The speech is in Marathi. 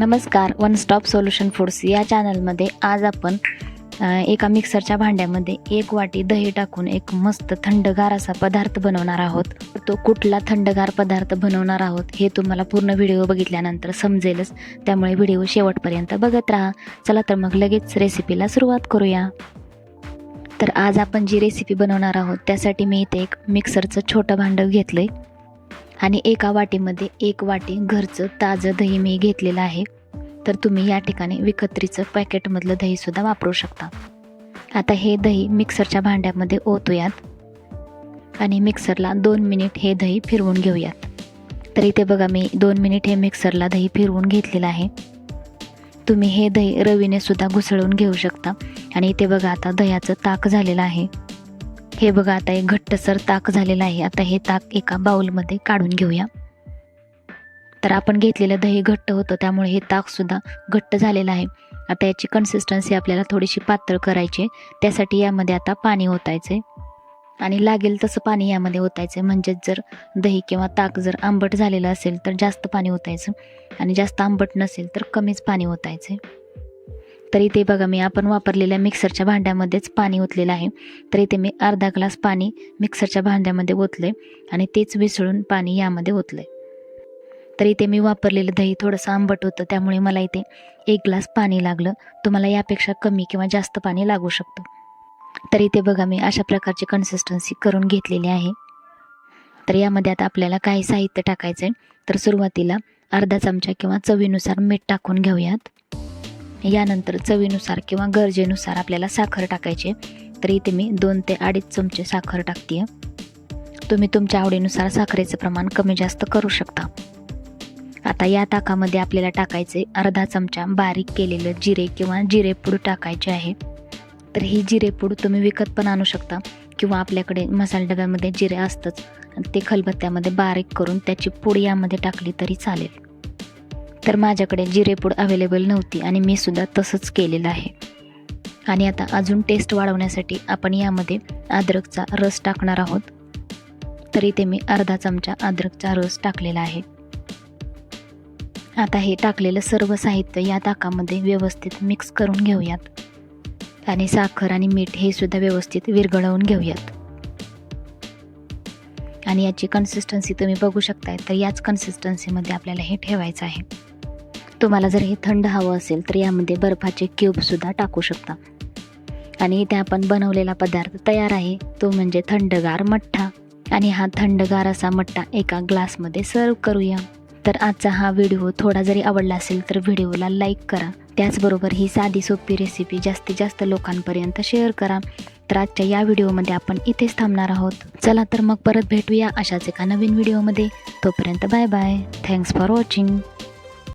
नमस्कार वन स्टॉप सोल्युशन फूड्स या चॅनलमध्ये आज आपण एका मिक्सरच्या भांड्यामध्ये एक वाटी दही टाकून एक मस्त थंडगार असा पदार्थ बनवणार आहोत. तो कुठला थंडगार पदार्थ बनवणार आहोत हे तुम्हाला पूर्ण व्हिडिओ बघितल्यानंतर समजेलच. त्यामुळे व्हिडिओ शेवटपर्यंत बघत राहा. चला तर मग लगेच रेसिपीला सुरुवात करूया. तर आज आपण जी रेसिपी बनवणार आहोत त्यासाठी मी इथे एक मिक्सरचं छोटं भांडं घेतलं आहे आणि एका वाटीमध्ये एक वाटी घरचं ताजं दही मी घेतलेलं आहे. तर तुम्ही या ठिकाणी विकत्रीचं पॅकेटमधलं दहीसुद्धा वापरू शकता. आता हे दही मिक्सरच्या भांड्यामध्ये ओतूयात. आणि मिक्सरला दोन मिनिट हे दही फिरवून घेऊयात. तर इथे बघा मी दोन मिनिट हे मिक्सरला दही फिरवून घेतलेलं आहे. तुम्ही हे दही रवीने सुद्धा घुसळून घेऊ शकता. आणि इथे बघा आता दह्याचं ताक झालेलं आहे. हे बघा आता एक घट्टसर ताक झालेलं आहे. आता हे ताक एका बाऊलमध्ये काढून घेऊया. तर आपण घेतलेलं दही घट्ट होतं त्यामुळे हे ताकसुद्धा घट्ट झालेलं आहे. आता याची कन्सिस्टन्सी आपल्याला थोडीशी पातळ करायची आहे. त्यासाठी यामध्ये आता पाणी ओतायचं आहे आणि लागेल तसं पाणी यामध्ये ओतायचं आहे म्हणजेच जर दही किंवा ताक जर आंबट झालेलं असेल तर जास्त पाणी ओतायचं. आणि जास्त आंबट नसेल तर कमीच पाणी ओतायचं आहे तर इथे बघा मी आपण वापरलेल्या मिक्सरच्या भांड्यामध्येच पाणी ओतलेलं आहे. तर इथे मी अर्धा ग्लास पाणी मिक्सरच्या भांड्यामध्ये ओतले आणि तेच विसळून पाणी यामध्ये ओतले तर इथे मी वापरलेलं दही थोडंसं आंबट होतं त्यामुळे मला इथे एक ग्लास पाणी लागलं. तुम्हाला यापेक्षा कमी किंवा जास्त पाणी लागू शकतं. तर इथे बघा मी अशा प्रकारची कन्सिस्टन्सी करून घेतलेली आहे. तर यामध्ये आता आपल्याला काही साहित्य टाकायचं आहे तर सुरुवातीला अर्धा चमचा किंवा चवीनुसार मीठ टाकून घेऊयात. यानंतर चवीनुसार किंवा गरजेनुसार आपल्याला साखर टाकायची तर इथे मी दोन ते अडीच चमचे साखर टाकते तुम्ही तुमच्या आवडीनुसार साखरेचं प्रमाण कमी जास्त करू शकता. आता या ताकामध्ये आपल्याला टाकायचे अर्धा चमचा बारीक केलेलं जिरे किंवा जिरेपूड टाकायचे आहे. तर ही जिरेपूड तुम्ही विकत पण आणू शकता किंवा आपल्याकडे मसाले डब्यामध्ये जिरे असतंच ते खलबत्त्यामध्ये बारीक करून त्याची पूड यामध्ये टाकली तरी चालेल. तर माझ्याकडे जिरेपूड अवेलेबल नव्हती आणि मी सुद्धा तसंच केलेलं आहे. आणि आता अजून टेस्ट वाढवण्यासाठी आपण यामध्ये अद्रकचा रस टाकणार आहोत. तर इथे मी अर्धा चमचा अद्रकचा रस टाकलेला आहे. आता हे टाकलेलं सर्व साहित्य या ताकामध्ये व्यवस्थित मिक्स करून घेऊयात. आणि साखर आणि मीठ हे सुद्धा व्यवस्थित विरघळवून घेऊयात. आणि याची कन्सिस्टन्सी तुम्ही बघू शकताय तर याच कन्सिस्टन्सीमध्ये आपल्याला हे ठेवायचं आहे. तुम्हाला जर हे थंड हवं असेल तर यामध्ये बर्फाचे क्यूबसुद्धा टाकू शकता. आणि इथे आपण बनवलेला पदार्थ तयार आहे. तो म्हणजे थंडगार मठ्ठा. आणि हा थंडगार असा मठ्ठा एका ग्लासमध्ये सर्व करूया. तर आजचा हा व्हिडिओ थोडा जरी आवडला असेल तर व्हिडिओला लाईक करा. त्याचबरोबर ही साधी सोपी रेसिपी जास्तीत जास्त लोकांपर्यंत शेअर करा. तर आजच्या या व्हिडिओमध्ये आपण इथेच थांबणार आहोत. चला तर मग परत भेटूया अशाच एका नवीन व्हिडिओमध्ये. तोपर्यंत bye bye thanks for watching